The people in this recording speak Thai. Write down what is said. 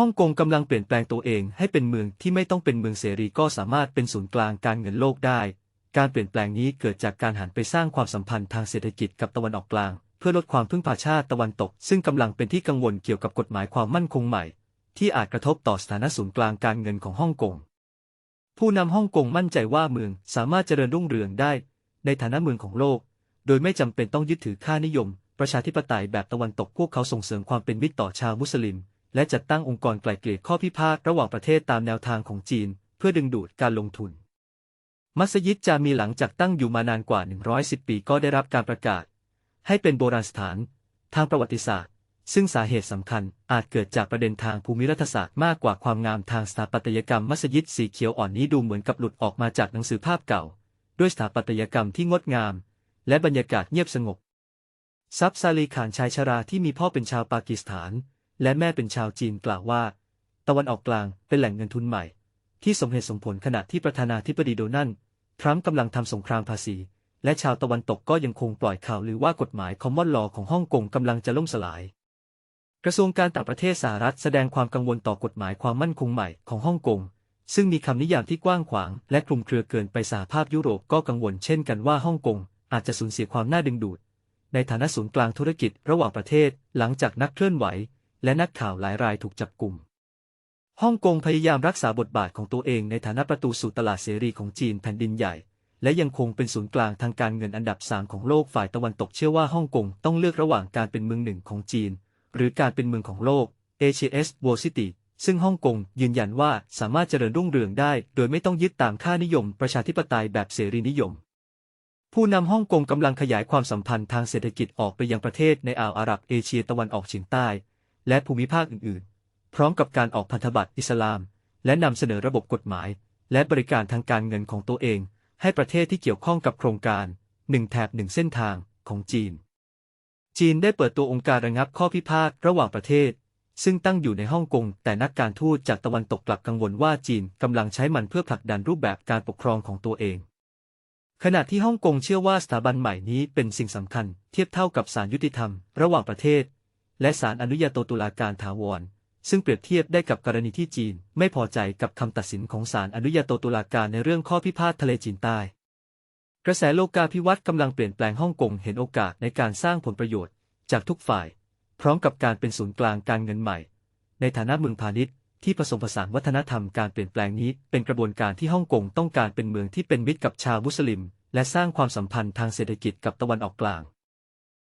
ฮ่องกงกำลังเปลี่ยนแปลงตัวเองให้เป็นเมืองที่ไม่ต้องเป็นเมืองเสรีก็สามารถเป็นศูนย์กลางการเงินโลกได้ การเปลี่ยนแปลงนี้เกิดจากการหันไปสร้างความสัมพันธ์ทางเศรษฐกิจกับตะวันออกกลาง เพื่อลดความพึ่งพาชาติตะวันตก ซึ่งกำลังเป็นที่กังวลเกี่ยวกับกฎหมายความมั่นคงใหม่ ที่อาจกระทบต่อสถานะศูนย์กลางการเงินของฮ่องกง ผู้นำฮ่องกงมั่นใจว่าเมืองสามารถเจริญรุ่งเรืองได้ ในฐานะเมืองของโลก โดยไม่จำเป็นต้องยึดถือค่านิยม ประชาธิปไตยแบบตะวันตกพวกเขาส่งเสริมความเป็นมิตรต่อชาวมุสลิม และจัดตั้งองค์กรไกล่เกลี่ยข้อพิพาทระหว่างประเทศตามแนวทางของจีน เพื่อดึงดูดการลงทุน มัสยิดจามีหลังจากตั้งอยู่มานานกว่า 110 ปีก็ได้รับการประกาศ ให้เป็นโบราณสถาน ทางประวัติศาสตร์ ซึ่งสาเหตุสำคัญอาจเกิดจากประเด็นทางภูมิรัฐศาสตร์มากกว่าความงามทางสถาปัตยกรรมมัสยิดสีเขียวอ่อนนี้ดูเหมือนกับหลุดออกมาจากหนังสือภาพเก่า ด้วยสถาปัตยกรรมที่งดงาม และบรรยากาศเงียบสงบซับซาลีขานชายชราที่มีพ่อเป็นชาวปากีสถาน และแม่เป็นชาวจีนกล่าวว่า ตะวันออกกลางเป็นแหล่งเงินทุนใหม่ ที่สมเหตุสมผลขณะที่ประธานาธิบดีโดนัลด์ทรัมป์กำลังทำสงครามภาษี และชาวตะวันตกก็ยังคงปล่อยข่าวลือว่ากฎหมายคอมมอนลอของฮ่องกงกำลังจะล่มสลาย กระทรวงการต่างประเทศสหรัฐแสดงความกังวลต่อกฎหมายความมั่นคงใหม่ของฮ่องกงซึ่งมีคำนิยามที่กว้างขวางและคลุมเครือเกินไปสหภาพยุโรปก็กังวลเช่นกันว่าฮ่องกงอาจจะสูญเสียความน่าดึงดูด ในฐานะศูนย์กลางธุรกิจระหว่างประเทศหลังจากนักเคลื่อนไหว และนักข่าวหลายรายถูกจับกลุ่มฮ่องกงพยายามรักษาบทบาทของตัวเองในฐานะประตูสู่ตลาดเสรีของจีนแผ่นดินใหญ่ และยังคงเป็นศูนย์กลางทางการเงินอันดับสามของโลกฝ่ายตะวันตกเชื่อว่าฮ่องกงต้องเลือกระหว่างการเป็นเมืองหนึ่งของจีน หรือการเป็นเมืองของโลก ACS World City ซึ่งฮ่องกงยืนยันว่าสามารถเจริญรุ่งเรืองได้ โดยไม่ต้องยึดตามค่านิยม ประชาธิปไตยแบบเสรีนิยม ผู้นำฮ่องกงกำลังขยายความสัมพันธ์ทางเศรษฐกิจออกไปยังประเทศในอ่าวอาหรับเอเชียตะวันออกเฉียงใต้ และภูมิภาคอื่นๆ พร้อมกับการออกพันธบัตรอิสลาม และนำเสนอระบบกฎหมาย และบริการทางการเงินของตัวเอง ให้ประเทศที่เกี่ยวข้องกับโครงการหนึ่งแถบหนึ่งเส้นทางของจีน จีนได้เปิดตัวองค์การระงับข้อพิพาทระหว่างประเทศ ซึ่งตั้งอยู่ในฮ่องกง แต่นักการทูตจากตะวันตกกลับกังวลว่าจีนกำลังใช้มันเพื่อผลักดันรูปแบบการปกครองของตัวเองขณะที่ฮ่องกงเชื่อว่าสถาบันใหม่นี้เป็นสิ่งสำคัญ เทียบเท่ากับศาลยุติธรรม ระหว่างประเทศ และศาลอนุญาโตตุลาการถาวร ซึ่งเปรียบเทียบได้กับกรณีที่จีน ไม่พอใจกับคำตัดสินของศาลอนุญาโตตุลาการในเรื่องข้อพิพาททะเลจีนใต้ กระแสโลกาภิวัตน์กำลังเปลี่ยนแปลงฮ่องกงเห็นโอกาสในการสร้างผลประโยชน์ จากทุกฝ่าย พร้อมกับการเป็นศูนย์กลางการเงินใหม่ ในฐานะเมืองพาณิชย์ที่ผสมผสานวัฒนธรรมการเปลี่ยนแปลงนี้เป็นกระบวนการที่ฮ่องกงต้องการเป็นเมืองที่เป็นมิตรกับชาวมุสลิม และสร้างความสัมพันธ์ทางเศรษฐกิจกับตะวันออกกลาง